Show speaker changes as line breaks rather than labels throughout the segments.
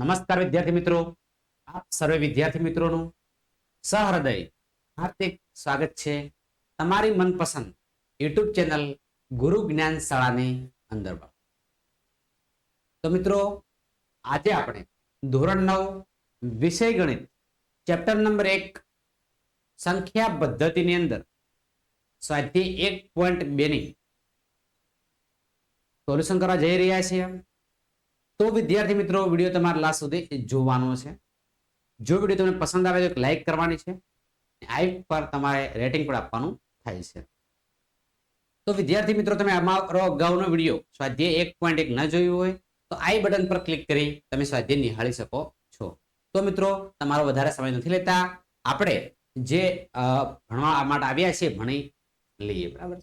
નમસ્કાર વિદ્યાર્થી મિત્રો. આપ સર્વે વિદ્યાર્થી મિત્રોનું સહૃદય, હાર્દિક સ્વાગત છે તમારી મનપસંદ યુટ્યુબ ચેનલ ગુરુ જ્ઞાન શાળાની અંદર. તો મિત્રો, આજે આપણે ધોરણ નવ, વિષય ગણિત, ચેપ્ટર નંબર એક, સંખ્યા પદ્ધતિની અંદર, સ્વાધ્યાય એક પોઈન્ટ બેની, સોલ્યુશન કરવા જઈ રહ્યા છીએ. તો વિદ્યાર્થી મિત્રો, વીડિયો તમારે લાસ્ટ સુધી જોવાનો છે. જો વીડિયો તમને પસંદ આવે તો એક લાઈક કરવાની છે. આઈ પર તમારે રેટિંગ પણ આપવાનું થાય છે. તો વિદ્યાર્થી મિત્રો, તમે અમારો અગાઉનો વીડિયો સ્વાધ્યાય એક પોઈન્ટ એક ન જોયું હોય, તો આઈ બટન પર ક્લિક કરી તમે સ્વાધ્યાય નિહાળી શકો છો. તો મિત્રો, તમારો વધારે સમય નથી લેતા. આપણે જે ભણવા માટે આવ્યા છીએ, ભણી લઈએ. બરાબર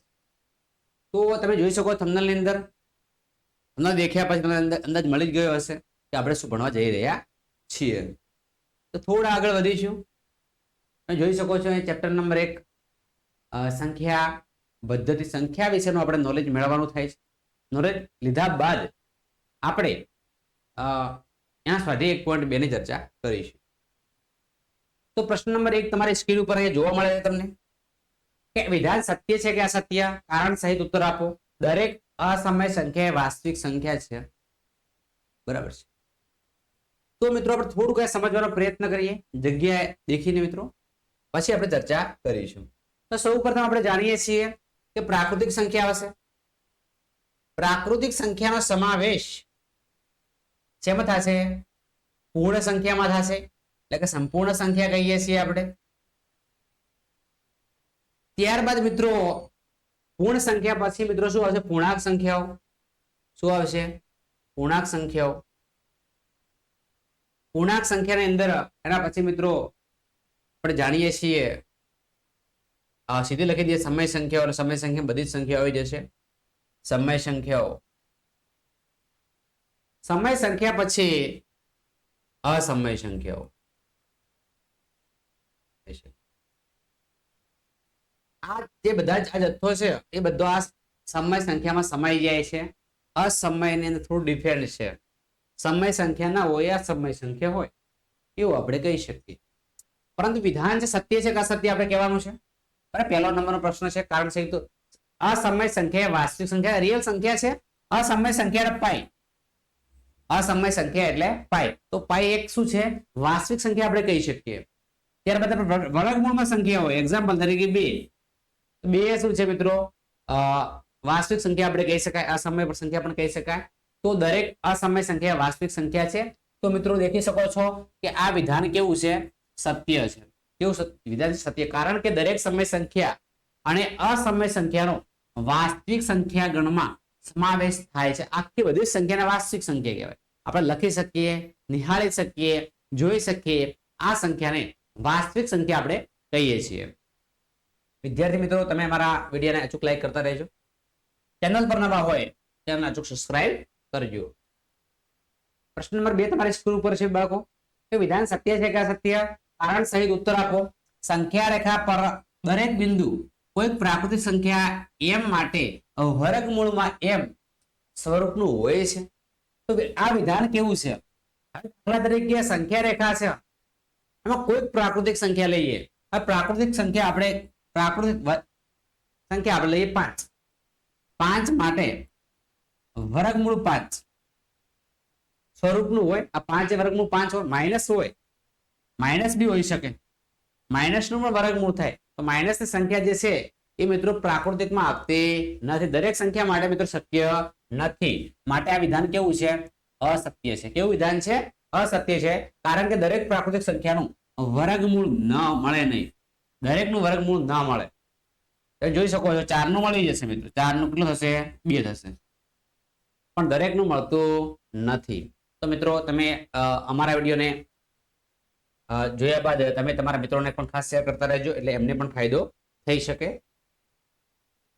તો તમે જોઈ શકો થમનલની અંદર તમને દેખ્યા પછી તમને અંદાજ મળી જ ગયો હશે કે આપણે શું ભણવા જઈ રહ્યા છીએ. તો થોડા આગળ વધીશું. તમે જોઈ શકો છો ચેપ્ટર નંબર એક સંખ્યા પદ્ધતિ સંખ્યા વિશેનું આપણે નોલેજ મેળવવાનું થાય છે. નોલેજ લીધા બાદ આપણે એના સ્વાધ્યાય એક પોઈન્ટ બે ની ચર્ચા કરીશું. તો પ્રશ્ન નંબર એક તમારી સ્ક્રીન ઉપર અહીંયા જોવા મળે છે તમને કે વિધાન સત્ય છે કે અસત્ય? કારણ સહિત ઉત્તર આપો. દરેક અસમય સંખ્યા એ વાસ્તવિક સંખ્યા છે. બરાબર છે. તો મિત્રો આપણે થોડુંક સમજવાનો પ્રયત્ન કરીએ. જગ્યાએ દેખીને મિત્રો. પછી આપણે ચર્ચા કરીશું. તો સૌ પ્રથમ આપણે જાણીએ છીએ કે પ્રાકૃતિક સંખ્યા આવશે પ્રાકૃતિક સંખ્યાનો સમાવેશ શેમાં થશે પૂર્ણ સંખ્યામાં થશે એટલે કે સંપૂર્ણ સંખ્યા કહીએ છીએ આપણે. ત્યારબાદ મિત્રો પૂર્ણ સંખ્યા પછી મિત્રો શું આવશે? પૂર્ણાંક સંખ્યાઓ. શું આવશે? પૂર્ણાંક સંખ્યાઓ. પૂર્ણાંક સંખ્યાની અંદર એના પછી મિત્રો આપણે જાણીએ છીએ સીધી લખી દઈએ, સમય સંખ્યાઓ સમય સંખ્યા બધી જ સંખ્યાઓ આવી જશે. સમય સંખ્યાઓ. સમય સંખ્યા પછી અસમય સંખ્યાઓ. આ જે બધા જ આ જથ્થો છે, એ બધો આ સમય સંખ્યામાં સમાઈ જાય છે. અસમયની અંદર થોડું ડિફરન્ટ છે. સમય સંખ્યા ના હોય, આ સમય સંખ્યા હોય. એવું આપણે કહી શકીએ. પરંતુ વિધાન છે, સત્ય છે કે અસત્ય આપણે કહેવાનું છે? અને પહેલો નંબરનો પ્રશ્ન છે, કારણ છે તો અસમય સંખ્યા વાસ્તવિક સંખ્યા રિયલ સંખ્યા છે? અસમય સંખ્યા પાઈ અસમય સંખ્યા એટલે પાઈ તો પાઈ એક શું છે? વાસ્તવિક સંખ્યા આપણે કહી શકીએ. ત્યારબાદ આપણે વર્ગ- વર્ગમૂળમાં સંખ્યા હોય. એક્ઝામ્પલ તરીકે બે. બે શું છે મિત્રો? વાસ્તવિક સંખ્યા આપણે કહી શકાય અસમય સંખ્યા પણ કહી શકાય. તો દરેક અસમય સંખ્યા વાસ્તવિક સંખ્યા છે. તો મિત્રો દેખી શકો છો કે આ વિધાન કેવું છે? સત્ય છે. કેવું વિધાન સત્ય? કારણ કે દરેક સમય સંખ્યા અને અસમય સંખ્યાનો વાસ્તવિક સંખ્યા ગણમાં સમાવેશ થાય છે. આખી બધી સંખ્યાને વાસ્તવિક સંખ્યા કહેવાય. આપણે લખી શકીએ, નિહાળી શકીએ, જોઈ શકીએ. આ સંખ્યાને વાસ્તવિક સંખ્યા આપણે કહીએ છીએ. વિદ્યાર્થી મિત્રો, તમે અમારા વિડીયોને અચૂક લાઈક કરતા રહેજો. ચેનલ પર નવા હોય ચેનલને અચૂક સબસ્ક્રાઇબ કરજો. પ્રશ્ન નંબર બે, તમારી સ્ક્રીન ઉપર છે બાળકો. કે વિધાન સત્ય છે કે અસત્ય? કારણ સહિત ઉત્તર આપો. સંખ્યા રેખા પર દરેક બિંદુ કોઈ પ્રાકૃતિક સંખ્યા એમ માટે વર્ગમૂળમાં એમ સ્વરૂપનું હોય છે. તો આ વિધાન કેવું છે? દાખલા તરીકે સંખ્યા રેખા છે. એમાં કોઈક પ્રાકૃતિક સંખ્યા લઈએ. આ પ્રાકૃતિક સંખ્યા આપણે પ્રાકૃતિક સંખ્યા આપણે લઈએ પાંચ. પાંચ માટે વર્ગમૂળ પાંચ. સ્વરૂપનું હોય, આ પાંચ વર્ગમૂળ પાંચ હોય, માઇનસ હોય, માઇનસ બી હોઈ શકે. માઇનસનું પણ વર્ગમૂળ થાય. તો માઇનસની સંખ્યા જે છે, એ મિત્રો પ્રાકૃતિકમાં આપતી નથી. દરેક સંખ્યા માટે મિત્રો શક્ય નથી. માટે આ વિધાન કેવું છે? અસત્ય છે. કેવું વિધાન છે? અસત્ય છે. કારણ કે દરેક પ્રાકૃતિક સંખ્યાનું વર્ગમૂળ ન મળે નહીં. દરેકનું વર્ગમૂળ ના મળે. તમે જોઈ શકો છો, ચારનું મળી જશે મિત્રો. ચારનું કેટલું થશે? બે થશે. પણ દરેકનું મળતું નથી. તો મિત્રો, તમે અમારા વિડીયોને જોયા બાદ તમે તમારા મિત્રોને પણ ખાસ શેર કરતા રહેજો, એટલે એમને પણ ફાયદો થઈ શકે.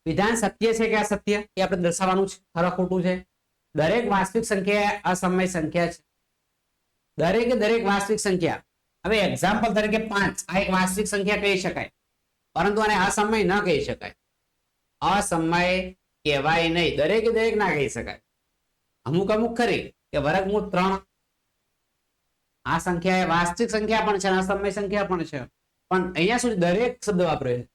વિધાન સત્ય છે કે અસત્ય? એ આપણે દર્શાવવાનું છે. ખરા ખોટું છે? દરેક વાસ્તવિક સંખ્યા અસમય સંખ્યા છે. દરેકે દરેક વાસ્તવિક સંખ્યા હવે એક્ઝામ્પલ તરીકે પાંચ. આ એક વાસ્તવિક સંખ્યા કહી શકાય. પરંતુ આને અસમય ન કહી શકાય. અસમય કહેવાય નહીં. દરેકે દરેક ના કહી શકાય. અમુક અમુક ખરી કે વર્ગમૂળ ત્રણ. આ સંખ્યા એ વાસ્તવિક સંખ્યા પણ છે અસમય સંખ્યા પણ છે. પણ અહીંયા સુધી દરેક શબ્દ વાપરે છે.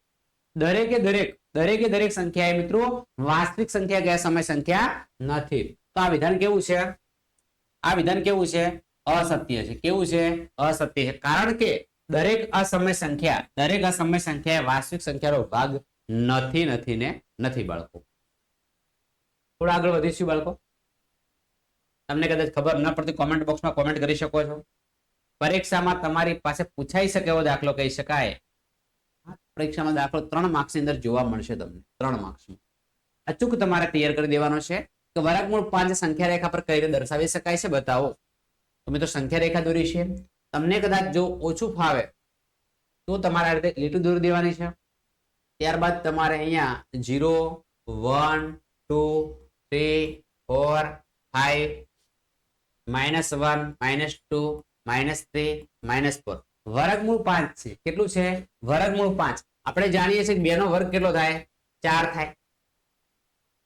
દરેકે દરેક દરેકે દરેક સંખ્યા એ મિત્રો વાસ્તવિક સંખ્યા ગયા સમય સંખ્યા નથી. તો આ વિધાન કેવું છે? આ વિધાન કેવું છે? અસત્ય છે. કેવું છે? અસત્ય છે. કારણ કે દરેક અસમય સંખ્યા, દરેક અસમય સંખ્યા વાસ્તવિક સંખ્યાનો ભાગ નથી નથી ને નથી બાળકો. થોડા આગળ વધીશું બાળકો. તમને કદાચ ખબર ન પડતી કોમેન્ટ બોક્સમાં કોમેન્ટ કરી શકો છો. પરીક્ષામાં તમારી પાસે પૂછાઈ શકે એવો દાખલો કહી શકાય. પરીક્ષામાં દાખલો ત્રણ માર્ક્સની અંદર જોવા મળશે તમને. ત્રણ માર્ક્સમાં અચૂક તમારે ક્લિયર કરી દેવાનો છે. કે વર્ગમૂળ પાંચ સંખ્યા રેખા પર કઈ રીતે દર્શાવી શકાય છે, બતાવો. તો સંખ્યા રેખા દોરી છે તમને કદાચ જો ઓછું ફાવે, તો તમારે આ રીતે લીટું દોરી દેવાની છે. ત્યારબાદ તમારે અહીંયા zero one two three four five minus one minus two minus three minus four વર્ગમૂળ પાંચ છે. કેટલું છે? વર્ગમૂળ પાંચ. આપણે જાણીએ છીએ બે નો વર્ગ કેટલો થાય? ચાર થાય.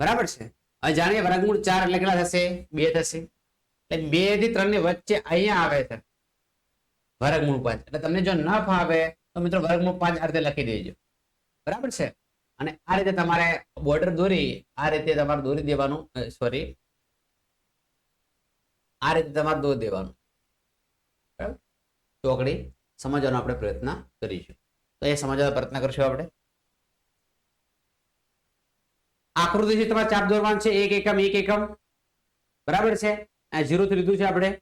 બરાબર છે? હવે જાણીએ વર્ગમૂળ ચાર એટલે કેટલા થશે? બે થશે. બેથી ત્રણની વચ્ચે અહીંયા આવે છે. વર્ગમૂળ પાંચ. એટલે તમને જો ન ફાવે તો મિત્રો વર્ગમૂળ પાંચ આ રીતે લખી દેજો. બરાબર છે? અને આ રીતે તમારે બોર્ડર દોરી, આ રીતે તમારે દોરી દેવાનું સોરી આ રીતે તમારે દોરી દેવાનું. ચોકડી સમજવાનો આપણે પ્રયત્ન કરીશું. તો એ સમજવાનો પ્રયત્ન કરશું આપણે. આકૃતિ છે તમારે ચાપ દોરવાનું છે. એક એકમ એક એકમ. બરાબર છે? આ ઝીરો લીધું છે આપણે?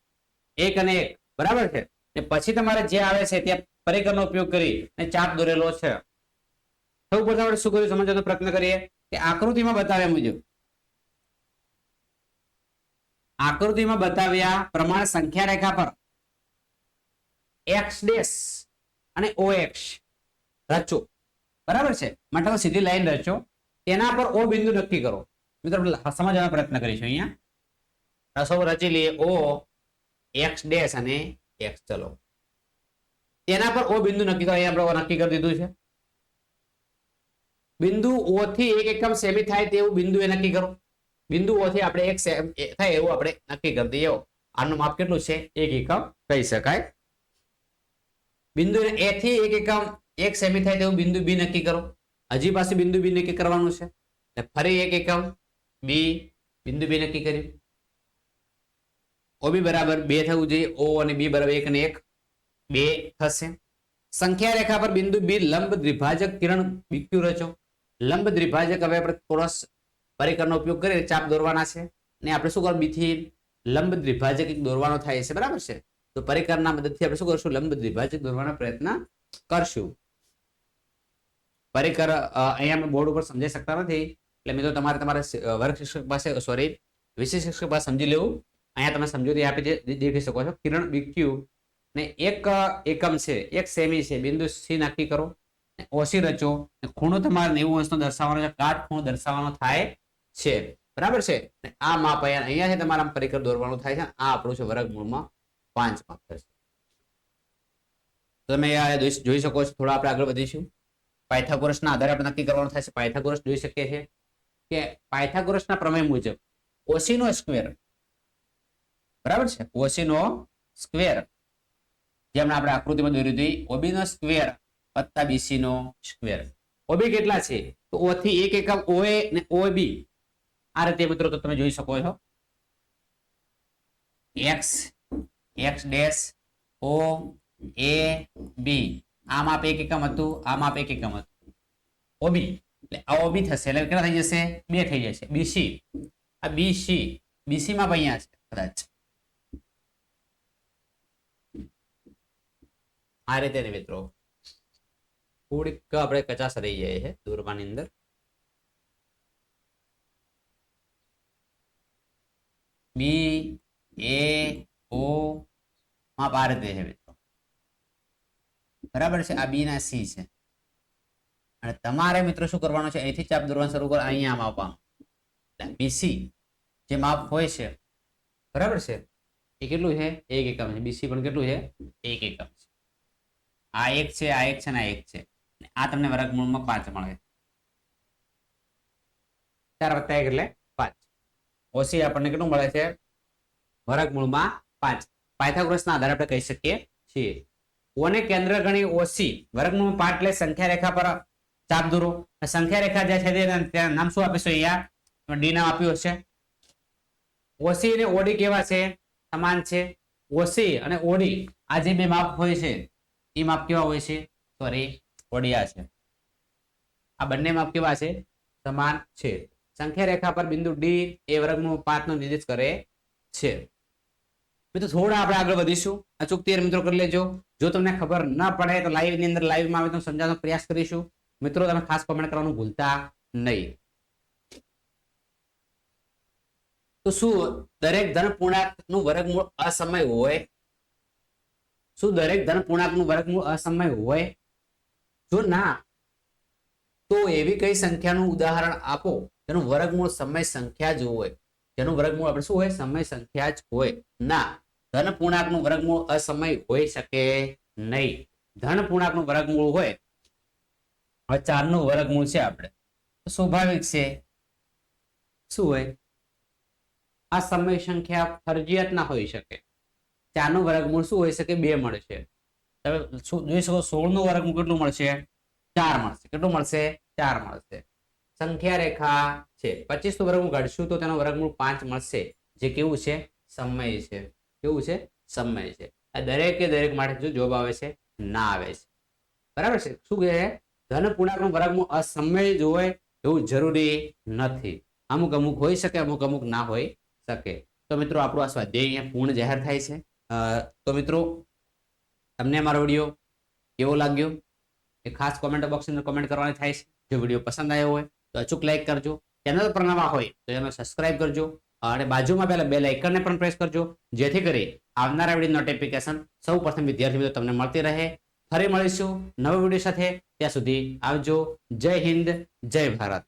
એક અને એક. બરાબર છે? ને પછી તમારે જે આવે છે ત્યાં પરિકરનો ઉપયોગ કરી અને ચાપ દોરેલો છે. સૌ પ્રથમ આપણે શું કર્યું? સમજવાનો પ્રયત્ન કરીએ કે આકૃતિમાં બતાવ્યા મુજબ. આકૃતિમાં બતાવ્યા પ્રમાણે સંખ્યા રેખા પર એક્સ ડેશ અને ઓ એક્સ રચો. બરાબર છે? માટે સીધી લાઈન રચો તેના પર ઓ બિંદુ નક્કી કરો. મિત્રો, સમજવાનો પ્રયત્ન કરીશું અહીંયા. રસો રચી લઈએ. ઓ, એક્સ ડેશ અને એક્સ. ચલો. તેના પર ઓ બિંદુ નક્કી કરો. આપણે નક્કી કરી દીધું છે. બિંદુ ઓ થી એક એકમ સેમી થાય તેવું બિંદુ એ નક્કી કરો. બિંદુ ઓ થી આપણે એક થાય એવું આપણે નક્કી કરી દઈએ. આનું માપ કેટલું છે? એક એકમ કહી શકાય. બિંદુ એ થી એક એકમ એક સેમી થાય તેવું બિંદુ બી નક્કી કરો. હજી પાસે બિંદુ બી નક્કી કરવાનું છે. ફરી એક એકમ બી બિંદુ બી નક્કી કર્યું ઓ બી બરાબર બે થવું જોઈએ. ઓ અને બી બરાબર એક અને એક. બે થશે. સંખ્યા રેખા પર બિંદુ બી લંબ દ્વિભાજક કિરણ બીક્યુ રચો. લંબ દ્વિભાજક હવે આપણે ચોરસ પરિકરનો ઉપયોગ કરી ચાપ દોરવાના છે. ને આપણે શું કરવું બીથી લંબ દ્વિભાજક દોરવાનો થાય છે. બરાબર છે? તો પરિકરના મદદથી આપણે શું કરશું? લંબ દ્વિભાજક દોરવાનો પ્રયત્ન કરશું. પરિકર અહીંયા અમે બોર્ડ ઉપર સમજાઈ શકતા નથી. એટલે મિત્રો, તમારે તમારા વર્ગ શિક્ષક પાસે સોરી વિશેષ શિક્ષક પાસે સમજી લેવું. અહીંયા તમે સમજૂતી આપી દેખી શકો છો. કિરણ બીક્યુ ને એક એકમ છે. એક સેમી છે. બિંદુ સી નક્કી કરો. ઓસી રચો. ખૂણો તમારે નેવું અંશનો દર્શાવવાનો છે. કાટ ખૂણો દર્શાવવાનો થાય છે. બરાબર છે? આ માપ અહીંયા છે તમારા પરિકર દોરવાનું થાય છે. આ આપણું છે વર્ગમૂળમાં પાંચ માપ થશે. તમે જોઈ શકો છો. થોડા આપણે આગળ વધીશું. પાયથાગોરસના આધારે આપણે નક્કી કરવાનું થાય છે. પાયથાગોરસ જોઈ શકીએ છીએ કે પાયથાગોરસના પ્રમેય મુજબ ઓસીનો સ્ક્વેર બરાબર છે? ઓસીનો સ્ક્વેર. જેમ આપણે આકૃતિમાં દોરી હતી ઓબીનો સ્ક્વેર વત્તા બીસી નો સ્ક્વેર. ઓબી કેટલા છે? તો ઓ થી એક એકમ ઓએ ને ઓબી આ રીતે મિત્રો તો તમે જોઈ શકો છો. X x dash, O, A, B. આ માપ એક એકમ હતું આ માપ એક એકમ હતું. ઓબી. એટલે આ ઓબી થશે. એટલે કેટલા થઈ જશે? બે થઈ જશે. બીસી. આ બીસી. બીસી માં અહીંયા છે, કદાચ. આ રીતે મિત્રો થોડીક આપણે કચાશ રહી જાય છે દોરવાની અંદર. બી, એ, ઓ માપ આ રીતે છે મિત્રો. બરાબર છે? આ બી ના સી છે. અને તમારે મિત્રો શું કરવાનું છે? અહીંથી ચાપ દોરવાનું શરૂ કરો. અહીંયા એટલે બીસી જે માપ હોય છે. બરાબર છે? એ કેટલું છે? એક એકમ છે. બીસી પણ કેટલું છે? એક એકમ છે. આ એક છે, આ એક છે ને આ એક છે. આ તમને વર્ગમૂળમાં પાંચ મળે. ચાર વત્તા એક એટલે પાંચ. ઓછી આપણને કેટલું મળે છે? વર્ગમૂળમાં પાંચ. પાયથાગોરસના આધારે આપણે કહી શકીએ છીએ. ઓને કેન્દ્ર ગણી ઓસી વર્ગમૂળ પાંચ એટલે સંખ્યા રેખા પર ચાપ દોરો. સંખ્યા રેખા જે છે તે નામ શું આપીશું અહીંયા? ડી નામ આપ્યું હશે. ઓસી અને ઓડી કેવા છે? સમાન છે. ઓસી અને ઓડી આ જે બે માપ હોય છે એ માપ કેવા હોય છે? સોરી ઓડિયા છે. આ બંને માપ કેવા છે? સમાન છે. સંખ્યા રેખા પર બિંદુ ડી એ વર્ગનું પાંચ નો નિર્દેશ કરે છે. મિત્રો, થોડા આપણે આગળ વધીશું. અચૂક તેર મિત્રો કરી લેજો. જો તમને ખબર ન પડે તો લાઈવની અંદર લાઈવમાં આવે તો સમજાવવાનો પ્રયાસ કરીશું. મિત્રો, તમે ખાસ કોમેન્ટ કરવાનું ભૂલતા નહીં. તો શું, દરેક ધન પૂર્ણાંકનું વર્ગમૂળ અસમય હોય? શું દરેક ધન પૂર્ણાંકનું વર્ગમૂળ અસમય હોય? જો ના, તો એવી કઈ સંખ્યાનું ઉદાહરણ આપો જેનું વર્ગમૂળ સમય સંખ્યા જ હોય. જેનું વર્ગમૂળ આપણે શું હોય? સમય સંખ્યા જ હોય. ના, ધન પૂર્ણાંકનું વર્ગમૂળ અસમય હોઈ શકે નહીં. ધન પૂર્ણાંકનું વર્ગમૂળ હોય. હવે ચારનું વર્ગમૂળ છે આપણે. સ્વાભાવિક છે. શું હોય? આ સમય સંખ્યા ફરજિયાત ના હોઈ શકે. ચારનું વર્ગમૂળ શું હોઈ શકે બે મળશે. તમે જોઈ શકો, સોળનું વર્ગમૂળ કેટલું મળશે? ચાર મળશે. કેટલું મળશે? ચાર મળશે. સંખ્યા રેખા છે. પચીસનું વર્ગમૂળ ઘડશું તો તેનો વર્ગમૂળ પાંચ મળશે. જે કેવું છે? સમય છે. કેવું છે? સમય છે. આ દરેકે દરેક માટે જો જોબ આવે છે, ના આવે છે. બરાબર છે? શું કહે ધન પૂર્ણાંકનું વર્ગમૂળ અસમય જ હોય એવું જરૂરી નથી. અમુક અમુક હોઈ શકે, અમુક અમુક ના હોઈ શકે. તો મિત્રો આપણો આ સ્વાધ્યાય અહીંયા પૂર્ણ જાહેર થાય છે. તો મિત્રો, તમને મારો વીડિયો કેવો લાગ્યો? એ ખાસ કોમેન્ટ બોક્સ અંદર કોમેન્ટ કરવાની થાય છે. જો વીડિયો પસંદ આવ્યો હોય, તો અચૂક લાઈક કરજો. ચેનલ પર નવા હોય, તો એને સબસ્ક્રાઇબ કરજો. અને બાજુમાં પહેલા બે લાઇકનને પણ પ્રેસ કરજો. જેથી કરી આવનારા વીડિયો નોટિફિકેશન સૌ પ્રથમ વિદ્યાર્થી મિત્રો તમને મળતી રહે. ફરી મળીશું નવા વીડિયો સાથે. ત્યાં સુધી આવજો. જય હિન્દ, જય ભારત.